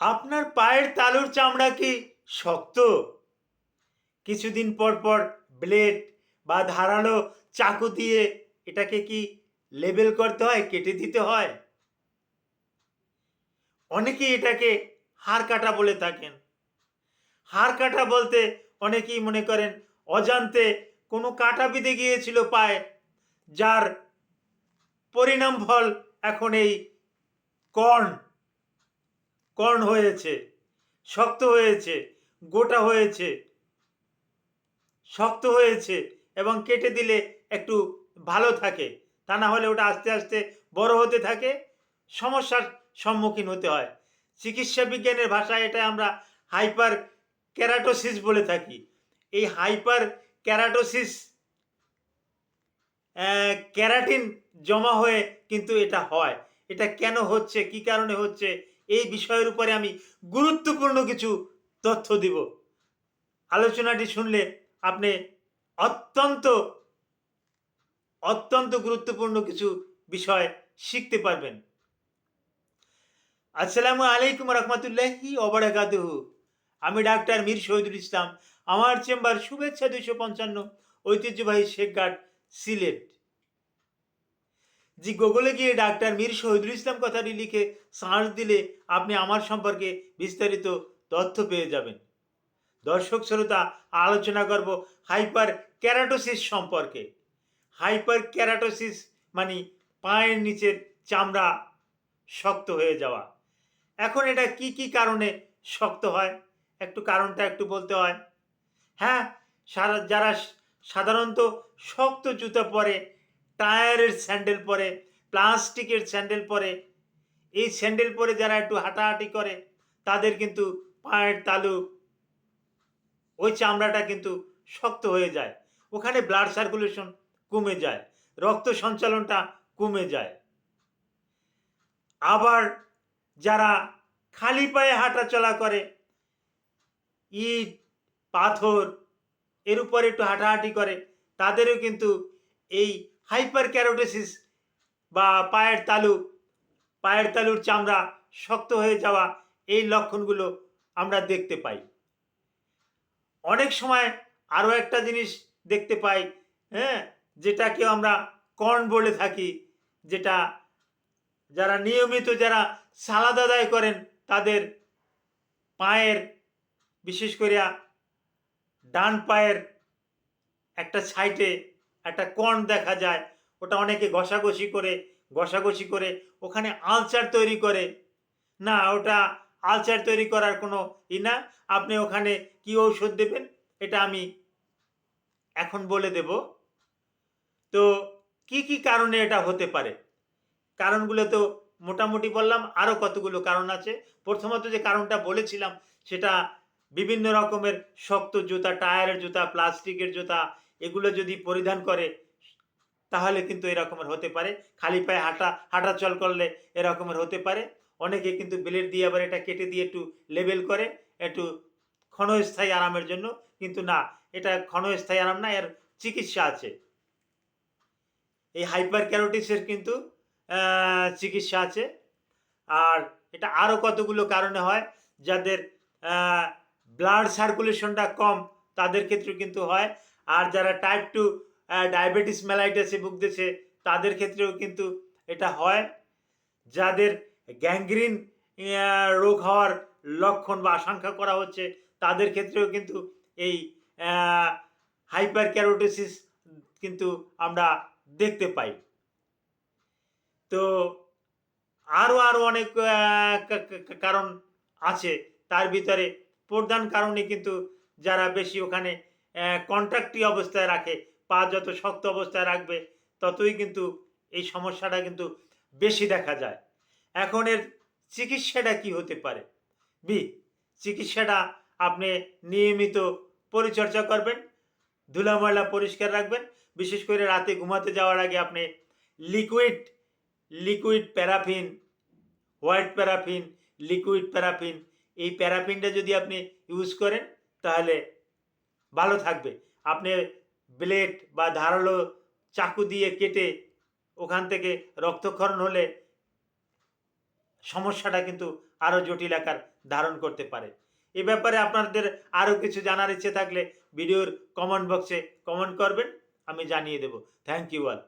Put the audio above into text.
আপনার পায়ের তালুর চামড়া কি শক্ত? কিছুদিন পর পর ব্লেড বা ধারালো চাকু দিয়ে এটাকে কি লেবেল করতে হয়, কেটে দিতে হয়? অনেকেই এটাকে হাড় কাটা বলে থাকেন। হাড় কাটা বলতে অনেকেই মনে করেন অজান্তে কোনো কাটা বিঁধে গিয়েছিল পায়ে, যার পরিণাম ফল এখন এই কর্ন কর্ন হয়েছে, শক্ত হয়েছে, গোটা হয়েছে, শক্ত হয়েছে এবং কেটে দিলে একটু ভালো থাকে। তা না হলে ওটা আস্তে আস্তে বড় হতে থাকে, সমস্যার সম্মুখীন হতে হয়। চিকিৎসা বিজ্ঞানের ভাষায় এটা আমরা হাইপার ক্যারাটোসিস বলে থাকি। এই হাইপার ক্যারাটোসিস ক্যারাটিন জমা হয়ে কিন্তু এটা হয়। এটা কেন হচ্ছে, কি কারণে হচ্ছে এই বিষয়ের উপরে আমি গুরুত্বপূর্ণ কিছু তথ্য দিব। আলোচনাটি শুনলে আপনি অত্যন্ত অত্যন্ত গুরুত্বপূর্ণ কিছু বিষয় শিখতে পারবেন। আসসালামু আলাইকুম রহমতুল্লাহি অবরাকাতুহু আমি ডাক্তার মীর শহীদুল ইসলাম, আমার চেম্বার শুভেচ্ছা দুইশো পঞ্চান্ন ঐতিহ্যবাহী শেখঘাট সিলেট। জি গুগলে গিয়ে ডাক্তার মীর শহীদুল ইসলাম কথাটি লিখে সার্চ দিলে আপনি আমার সম্পর্কে বিস্তারিত তথ্য পেয়ে যাবেন। দর্শক শ্রোতা, আলোচনা করব হাইপার ক্যারাটোসিস সম্পর্কে। হাইপার ক্যারাটোসিস মানে পায়ের নিচের চামড়া শক্ত হয়ে যাওয়া। এখন এটা কি কি কারণে শক্ত হয়? একটু কারণটা একটু বলতে হয়। হ্যাঁ সারা, যারা সাধারণত শক্ত জুতো পরে টায়ারের স্যান্ডেল পরে, প্লাস্টিকের স্যান্ডেল পরে, এই স্যান্ডেল পরে যারা একটু হাঁটাহাঁটি করে, তাদের কিন্তু পায়ের তালু, ওই চামড়াটা কিন্তু শক্ত হয়ে যায়। ওখানে ব্লাড সার্কুলেশন কমে যায়, রক্ত সঞ্চালনটা কমে যায়। আবার যারা খালি পায়ে হাঁটা চলা করে, ইট, পাথর, এর উপরে একটু হাঁটাহাঁটি করে, তাদেরও কিন্তু এই হাইপার ক্যারোটোসিস বা পায়ের তালু, পায়ের তালুর চামড়া শক্ত হয়ে যাওয়া এই লক্ষণগুলো আমরা দেখতে পাই। অনেক সময় আরও একটা জিনিস দেখতে পাই হ্যাঁ যেটাকে আমরা কর্ন বলে থাকি, যেটা যারা নিয়মিত যারা সালাদ আদায় করেন তাদের পায়ের, বিশেষ করে ডান পায়ের একটা সাইডে একটা কর্ন দেখা যায়, ওটা অনেকে ঘষাঘষি করে ঘষাঘষি করে ওখানে আলচার তৈরি করে। না, ওটা আলচার তৈরি করার কোনো ই না। আপনি ওখানে কি ঔষধ দেবেন? এটা আমি এখন বলে দেব। তো কি কি কারণে এটা হতে পারে? কারণগুলো তো মোটামুটি বললাম আরও কতগুলো কারণ আছে। প্রথমত যে কারণটা বলেছিলাম, সেটা বিভিন্ন রকমের শক্ত জুতা, টায়ারের জুতা, প্লাস্টিকের জুতা এগুলো যদি পরিধান করে, তাহলে কিন্তু এরকমের হতে পারে। খালি পায়ে হাঁটা হাঁটা চল করলে এরকমের হতে পারে। অনেকে কিন্তু ব্লেড দিয়ে আবার এটা কেটে দিয়ে একটু লেবেল করে, একটু ক্ষণস্থায়ী আরামের জন্য। কিন্তু না, এটা ক্ষণস্থায়ী আরাম না, এর চিকিৎসা আছে। এই হাইপার ক্যারোটিসের কিন্তু চিকিৎসা আছে। আর এটা আরও কতগুলো কারণে হয়, যাদের ব্লাড সার্কুলেশনটা কম, তাদের ক্ষেত্রে কিন্তু হয়। আর যারা টাইপ টু ডায়াবেটিস মেলাইটাসে ভুগতেছে, তাদের ক্ষেত্রেও কিন্তু এটা হয়। যাদের গ্যাংগ্রিন রোগ হওয়ার লক্ষণ বা আশঙ্কা করা হচ্ছে, তাদের ক্ষেত্রেও কিন্তু এই হাইপার ক্যারোটোসিস কিন্তু আমরা দেখতে পাই। তো আরও আরও অনেক কারণ আছে। তার ভিতরে প্রধান কারণে কিন্তু যারা বেশি ওখানে কন্ট্রাক্টি অবস্থায় রাখে, পা যত শক্ত অবস্থায় রাখবে, ততই কিন্তু এই সমস্যাটা কিন্তু বেশি দেখা যায়। এখন এর চিকিৎসাটা কি হতে পারে? বি, চিকিৎসাটা আপনি নিয়মিত পরিচর্যা করবেন ধুলা ময়লা পরিষ্কার রাখবেন, বিশেষ করে রাতে ঘুমাতে যাওয়ার আগে আপনি liquid liquid paraffin white paraffin liquid paraffin এই প্যারাফিনটা যদি আপনি ইউজ করেন, তাহলে ভালো থাকবে। আপনি ব্লেড বা ধারালো চাকু দিয়ে কেটে ওখান থেকে রক্তক্ষরণ হলে সমস্যাটা কিন্তু আরও জটিল আকার ধারণ করতে পারে। এ ব্যাপারে আপনাদের আরও কিছু জানার ইচ্ছে থাকলে ভিডিওর কমেন্ট বক্সে কমেন্ট করবেন, আমি জানিয়ে দেব। Thank you all